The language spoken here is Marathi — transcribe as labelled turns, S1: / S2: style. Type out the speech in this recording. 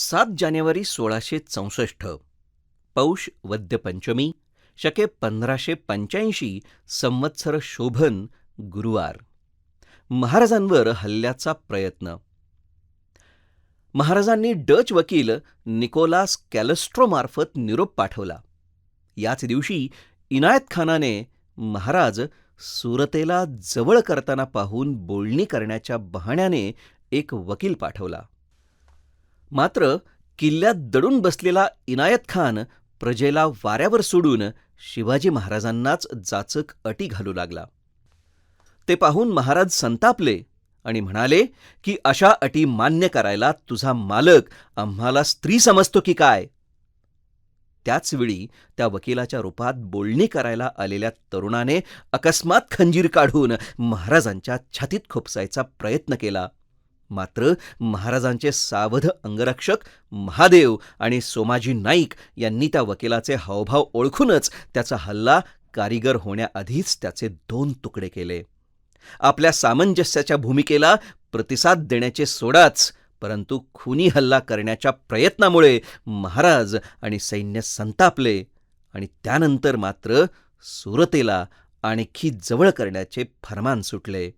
S1: सात जानेवारी सोळाशे चौसष्ट. पौष वद्य पंचमी शके पंधराशे पंच्याऐंशी संवत्सर शोभन गुरुवार. महाराजांवर हल्ल्याचा प्रयत्न. महाराजांनी डच वकील निकोलास कॅलस्ट्रोमार्फत निरोप पाठवला. याच दिवशी इनायत खानाने महाराज सुरतेला जवळ करताना पाहून बोलणी करण्याच्या बहाण्याने एक वकील पाठवला. मात्र किल्ल्यात दडून बसलेला इनायत खान प्रजेला वाऱ्यावर सोडून शिवाजी महाराजांनाच जाचक अटी घालू लागला. ते पाहून महाराज संतापले आणि म्हणाले की अशा अटी मान्य करायला तुझा मालक आम्हाला स्त्री समजतो की काय? त्याचवेळी त्या वकिलाच्या रूपात बोलणी करायला आलेल्या तरुणाने अकस्मात खंजीर काढून महाराजांच्या छातीत खोपसायचा प्रयत्न केला. मात्र महाराजांचे सावध अंगरक्षक महादेव आणि सोमाजी नाईक यांनी त्या वकिलाचे हावभाव ओळखूनच त्याचा हल्ला कारीगर होण्याआधीच त्याचे दोन तुकडे केले. आपल्या सामंजस्याच्या भूमिकेला प्रतिसाद देण्याचे सोडाच परंतु खुनी हल्ला करण्याच्या प्रयत्नामुळे महाराज आणि सैन्य संतापले आणि त्यानंतर मात्र सुरतेला आणखी जवळ करण्याचे फरमान सुटले.